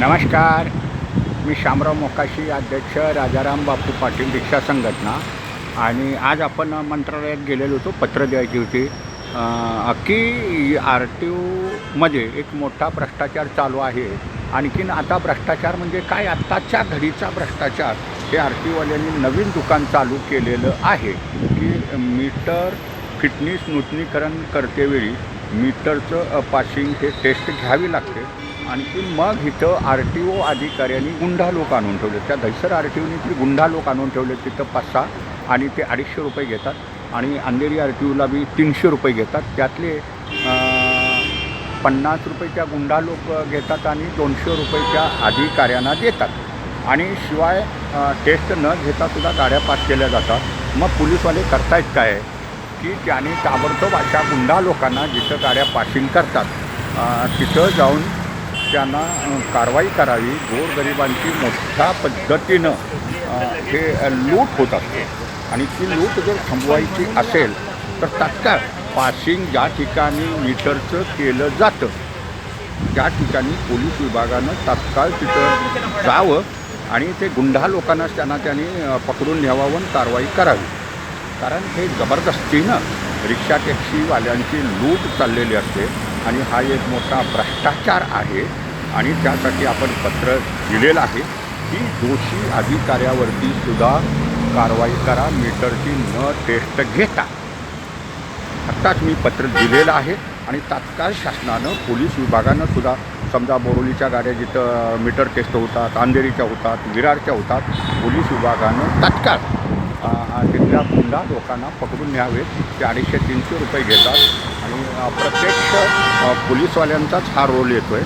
नमस्कार. मी शामराव मोकाशी अध्यक्ष राजाराम बापू पाटील रिक्षा संघटना. आणि आज आपण मंत्रालयात गेलेलो होतो पत्र द्यायची होती. की आर टी ओमध्ये एक मोठा भ्रष्टाचार चालू आहे. आणखीन आता भ्रष्टाचार म्हणजे काय? आत्ताच्या घडीचा भ्रष्टाचार. हे आर टी ओवाल्यांनी नवीन दुकान चालू केलेलं आहे. की मीटर फिटनेस नूतनीकरण करतेवेळी मीटरचं पाशिंग पासिंग हे टेस्ट घ्यावी लागते. आणखी मग इथं आर टी ओ अधिकाऱ्यांनी गुंडा लोक आणून ठेवले. त्या दहिसर आर टी ओने ती गुंडा लोक आणून ठेवले तिथं पाच सहा आणि ते अडीचशे रुपये घेतात. आणि अंधेरी आर टी ओला बी तीनशे रुपये घेतात. त्यातले पन्नास रुपये त्या गुंडा लोक घेतात आणि दोनशे रुपये त्या अधिकाऱ्यांना देतात. आणि शिवाय टेस्ट न घेता सुद्धा गाड्या पास केल्या जातात. मग पोलीसवाले करतायत काय? की त्याने ताबडतोब अशा गुंडा लोकांना जिथं गाड्या पासिंग करतात तिथं जाऊन त्यांना कारवाई करावी गोरगरिबांची मोठ्या पद्धतीनं हे लूट होत असते. आणि ती लूट जर थांबवायची असेल तर तात्काळ पासिंग ज्या ठिकाणी मीटरचं केलं जातं त्या ठिकाणी पोलीस विभागानं तात्काळ तिथं जावं आणि ते गुंडा लोकांनाच त्यांना त्यांनी पकडून न्यावावं कारवाई करावी. कारण हे जबरदस्तीनं रिक्षा टॅक्सीवाल्यांची लूट चाललेली असते आणि हा एक मोठा भ्रष्टाचार आहे आणि त्यासाठी आपण पत्र दिलेलं आहे. की दोषी अधिकाऱ्यावरती सुद्धा कारवाई करा मीटरची न टेस्ट घेता. आत्ताच मी पत्र दिलेलं आहे आणि तात्काळ शासनानं पोलीस विभागानं सुद्धा समजा बोरोलीच्या गाड्या जिथं मीटर टेस्ट होतात अंधेरीच्या होतात विरारच्या होतात पोलीस विभागानं तात्काळ तिथल्या गुंडा लोकांना पकडून न्यावेत ते अडीचशे तीनशे रुपये घेतात. आणि प्रत्यक्ष पोलीसवाल्यांचाच हा रोल येतो आहे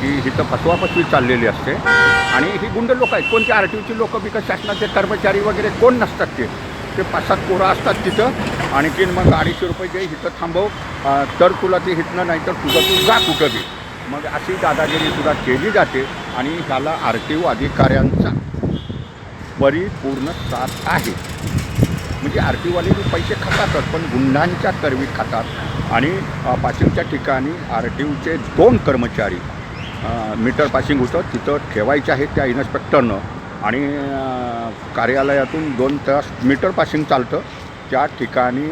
की हिथं फसवाफसवी चाललेली असते. आणि ही गुंड लोक आहेत. कोणते? आर टी ओची लोकं बिकॉज शासनाचे कर्मचारी वगैरे कोण नसतात ते? ते पाच सात पोरं असतात तिथं. आणखीन मग अडीचशे रुपये घे हिथं थांबव तर तुला ते हिथनं नाही तर तुझं तू जा कुठं बी. मग अशी दादागिरी सुद्धा केली जाते. आणि ह्याला आर टी ओ अधिकाऱ्यांचा परिपूर्ण साथ आहे. म्हणजे आर टीवाले पैसे खातातच पण गुंडांच्या करवी खातात. आणि अ, पासिंगच्या ठिकाणी आर टी ओचे दोन कर्मचारी मीटर पासिंग होतं तिथं ठेवायचे आहेत त्या इन्स्पेक्टरनं. आणि कार्यालयातून दोन तास मीटर पासिंग चालतं. त्या ठिकाणी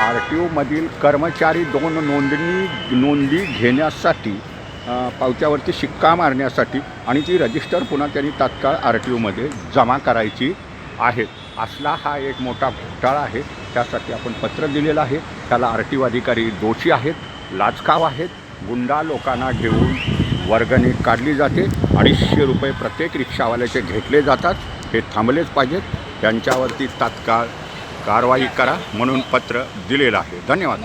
आर टी ओमधील कर्मचारी दोन नोंदणी नोंदी घेण्यासाठी पावत्यावरती शिक्का मारण्यासाठी आणि ती रजिस्टर पुन्हा त्यांनी तात्काळ आर टी ओमध्ये जमा करायची आहे. असला हा एक मोठा घोटाळा आहे. त्यासाठी आपण पत्र दिलेलं आहे. त्याला आर टी ओ अधिकारी दोषी आहेत लाचकाव आहेत. गुंडा लोकांना घेऊन वर्गणी काढली जाते. अडीचशे रुपये प्रत्येक रिक्षावाल्याचे घेतले जातात. हे थांबलेच पाहिजेत. त्यांच्यावरती तात्काळ कारवाई करा म्हणून पत्र दिलेलं आहे. धन्यवाद.